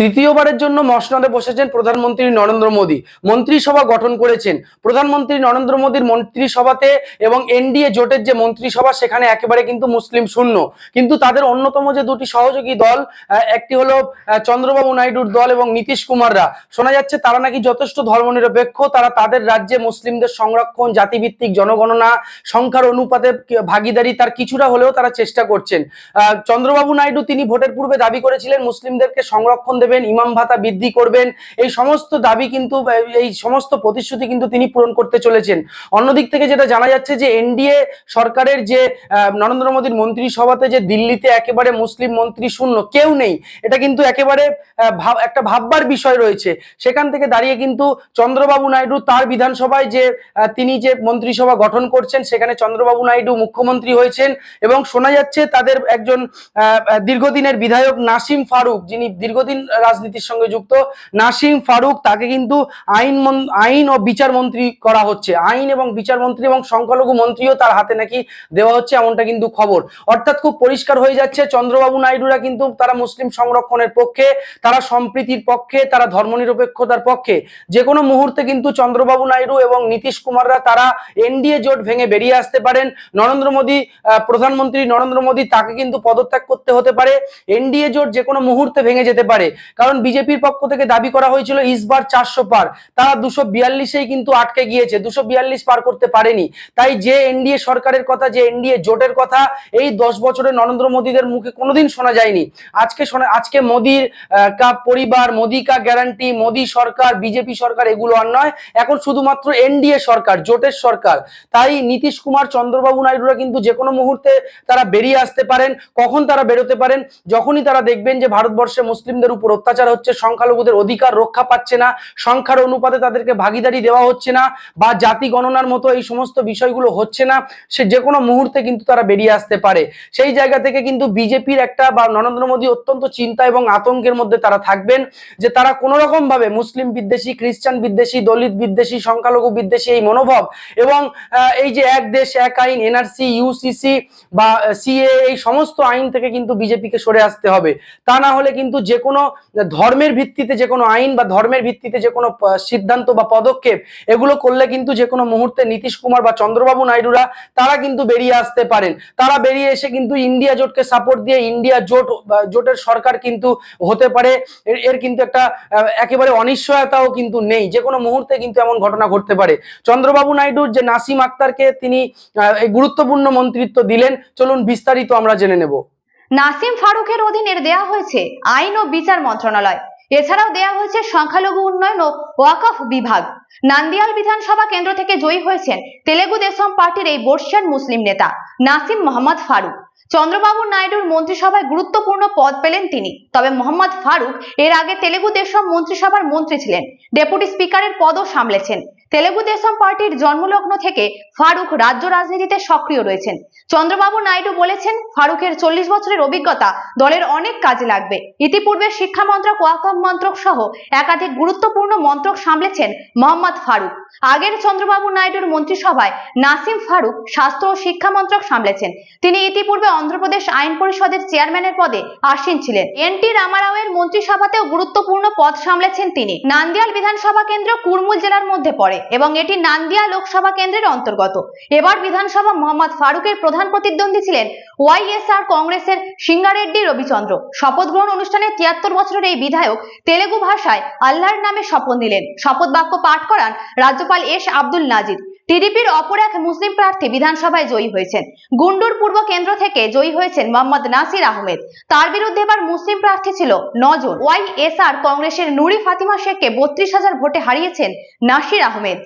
তৃতীয়বারের জন্য মসনদে বসেছেন প্রধানমন্ত্রী নরেন্দ্র মোদী। মন্ত্রিসভা গঠন করেছেন। প্রধানমন্ত্রী নরেন্দ্র মোদীর মন্ত্রিসভাতে এবং এনডিএ জোটের যে মন্ত্রিসভা, সেখানে একেবারে কিন্তু মুসলিম শূন্য। কিন্তু তাদের অন্যতম যে দুটি সহযোগী দল একটি হলো চন্দ্রবাবু নাইডুর দল এবং নীতিশ কুমাররা। শোনা যাচ্ছে তারা নাকি যথেষ্ট ধর্মনিরপেক্ষ, তারা তাদের রাজ্যে মুসলিমদের সংরক্ষণ, জাতিভিত্তিক জনগণনা, সংখ্যার অনুপাতে ভাগিদারি, তার কিছুটা হলেও তারা চেষ্টা করছেন। চন্দ্রবাবু নাইডু তিনি ভোটের পূর্বে দাবি করেছিলেন মুসলিমদেরকে সংরক্ষণ দেবেন ইমাম ভাতা বৃদ্ধি করবেন, এই সমস্ত দাবি কিন্তু, এই সমস্ত প্রতিশ্রুতি কিন্তু তিনি পূরণ করতে চলেছেন। অন্যদিক থেকে যেটা জানা যাচ্ছে যে, এনডিএ সরকারের যে নরেন্দ্র মোদীর মন্ত্রিসভাতে যে দিল্লিতে একেবারে মুসলিম মন্ত্রী শূন্য, কেউ নেই। এটা কিন্তু একেবারে একটা ভাববার বিষয় রয়েছে। সেখান থেকে দাঁড়িয়ে কিন্তু চন্দ্রবাবু নাইডু তার বিধানসভায় যে তিনি যে মন্ত্রিসভা গঠন করছেন, সেখানে চন্দ্রবাবু নাইডু মুখ্যমন্ত্রী হয়েছেন এবং শোনা যাচ্ছে তাদের একজন দীর্ঘদিনের বিধায়ক নাসিম ফারুক, যিনি দীর্ঘদিন রাজনীতির সঙ্গে যুক্ত। নাসিম ফারুক, তাকে কিন্তু আইন আইন ও বিচার মন্ত্রী করা হচ্ছে। আইন এবং বিচার মন্ত্রী এবং সংখ্যালঘু মন্ত্রীও তার হাতে নাকি দেওয়া হচ্ছে এমনটা কিন্তু খবর। অর্থাৎ খুব পরিষ্কার হয়ে যাচ্ছে, চন্দ্রবাবু নাইডুরা কিন্তু তারা মুসলিম সংরক্ষণের পক্ষে, তারা সম্প্রীতির পক্ষে, তারা ধর্মনিরপেক্ষতার পক্ষে। যে কোনো মুহূর্তে কিন্তু চন্দ্রবাবু নাইডু এবং নীতিশ কুমাররা তারা এনডিএ জোট ভেঙে বেরিয়ে আসতে পারেন। নরেন্দ্র মোদী প্রধানমন্ত্রী নরেন্দ্র মোদী তাকে কিন্তু পদত্যাগ করতে হতে পারে। এনডিএ জোট যে কোনো মুহূর্তে ভেঙে যেতে পারে। কারণ বিজেপির পক্ষ থেকে দাবি করা হয়েছিল ইসবার চারশো পার। তারা দুশো বিয়াল্লিশেই কিন্তু আটকে গিয়েছে, দুশো বিয়াল্লিশ পার করতে পারেনি। তাই যে এনডিএ সরকারের কথা, যে এনডিএ জোটের কথা, এই দশ বছরে নরেন্দ্র মোদীদের মুখে কোনোদিন শোনা যায়নি। আজকে শোনা, আজকে মোদির কা পরিবার, মোদি কা গ্যারান্টি, মোদি সরকার, বিজেপি সরকার, এগুলো আর নয়। এখন শুধুমাত্র এনডিএ সরকার, জোটের সরকার। তাই নীতিশ কুমার, চন্দ্রবাবু নাইডুরা কিন্তু যে কোনো মুহূর্তে তারা বেরিয়ে আসতে পারেন, কখন তারা বেরোতে পারেন, যখনই তারা দেখবেন যে ভারতবর্ষে মুসলিমদের উপর অত্যাচার হচ্ছে, সংখ্যালঘুদের অধিকার রক্ষা পাচ্ছে না, সংখ্যার অনুপাতে তাদেরকে ভাগিদারি দেওয়া হচ্ছে না বা জাতি গণনার মতো এই সমস্ত বিষয়গুলো হচ্ছে না, সে যে কোনো মুহূর্তে কিন্তু তারা বেরিয়ে আসতে পারে। সেই জায়গা থেকে কিন্তু বিজেপির একটা বা নরেন্দ্র মোদী অত্যন্ত চিন্তা এবং আতঙ্কের মধ্যে তারা থাকবেন যে তারা কোনো রকম ভাবে মুসলিম বিদ্বেষী, খ্রিস্টান বিদ্বেষী, দলিত বিদ্বেষী, সংখ্যালঘু বিদ্বেষী এই মনোভাব এবং এই যে এক দেশ, এক আইন এনআরসি ইউসিসি বা সিএ এই সমস্ত আইন থেকে কিন্তু বিজেপিকে সরে আসতে হবে। তা না হলে কিন্তু যে কোনো ধর্মের ভিত্তিতে যে কোনো আইন বা ধর্মের ভিত্তিতে যে কোনো সিদ্ধান্ত বা পদক্ষেপ, এগুলো করলে কিন্তু যে কোনো মুহূর্তে নীতিশ কুমার বা চন্দ্রবাবু নাইডুরা, তারা কিন্তু বেরিয়ে আসতে পারেন। তারা বেরিয়ে এসে কিন্তু ইন্ডিয়া জোটকে সাপোর্ট দিয়ে ইন্ডিয়া জোট জোটের সরকার কিন্তু হতে পারে। এর কিন্তু একটা একেবারে অনিশ্চয়তাও কিন্তু নেই। যে কোনো মুহূর্তে কিন্তু এমন ঘটনা ঘটতে পারে। চন্দ্রবাবু নাইডুর যে নাসিম আক্তারকে তিনি গুরুত্বপূর্ণ মন্ত্রিত্ব দিলেন, চলুন বিস্তারিত আমরা জেনে নেব। নাসিম ফারুকের অধীনে দেয়া হয়েছে আইন ও বিচার মন্ত্রণালয়। এছাড়াও দেয়া হয়েছে সংখ্যালঘু উন্নয়ন ও ওয়াকফ বিভাগ। নান্দিয়াল বিধানসভা কেন্দ্র থেকে জয়ী হয়েছেন তেলেগু দেশম পার্টির এই বর্ষিয়ান মুসলিম নেতা নাসিম মোহাম্মদ ফারুক। চন্দ্রবাবু নাইডুর মন্ত্রিসভায় গুরুত্বপূর্ণ পদ পেলেন তিনি। তবে মোহাম্মদ ফারুক এর আগে তেলেগু দেশম মন্ত্রিসভার মন্ত্রী ছিলেন। ডেপুটি স্পিকারের পদও সামলেছেন। তেলেগু দেশম পার্টির জন্মলগ্ন থেকে ফারুক রাজ্য রাজনীতিতে সক্রিয় রয়েছেন। চন্দ্রবাবু নাইডু বলেছেন, ফারুকের চল্লিশ বছরের অভিজ্ঞতা দলের অনেক কাজে লাগবে। ইতিপূর্বে শিক্ষা মন্ত্রক ওয়াকফ মন্ত্রক সহ একাধিক গুরুত্বপূর্ণ মন্ত্রক সামলেছেন মোহাম্মদ ফারুক। আগের চন্দ্রবাবু নাইডুর মন্ত্রিসভায় নাসিম ফারুক স্বাস্থ্য ও শিক্ষা মন্ত্রক সামলেছেন। তিনি ইতিপূর্বে অন্ধ্রপ্রদেশ আইন পরিষদের চেয়ারম্যানের পদে আসীন ছিলেন। এন টি রামারাওয়ের মন্ত্রিসভাতেও গুরুত্বপূর্ণ পদ সামলেছেন তিনি। নান্দিয়াল বিধানসভা কেন্দ্র কুর্মুল জেলার মধ্যে পড়ে এবং এটি নান্দিয়া লোকসভা কেন্দ্রের অন্তর্গত। এবার বিধানসভা মোহাম্মদ ফারুকের প্রধান প্রতিদ্বন্দ্বী ছিলেন ওয়াইএসআর কংগ্রেসের সিঙ্গারেড্ডি রবিচন্দ্র। শপথ গ্রহণ অনুষ্ঠানে তিয়াত্তর বছরের এই বিধায়ক তেলেগু ভাষায় আল্লাহর নামে শপথ নিলেন। শপথ বাক্য পাঠ করান রাজ্যপাল এস আব্দুল নাজির। টিডিপির অপর এক মুসলিম প্রার্থী বিধানসভায় জয়ী হয়েছেন। গুন্ডুর পূর্ব কেন্দ্র থেকে জয়ী হয়েছেন মোহাম্মদ নাসির আহমেদ। তার বিরুদ্ধে এবার মুসলিম প্রার্থী ছিল নজন। আর কংগ্রেসের নুরি ফাতিমা শেখকে বত্রিশ হাজার ভোটে হারিয়েছেন নাসির আহমেদ।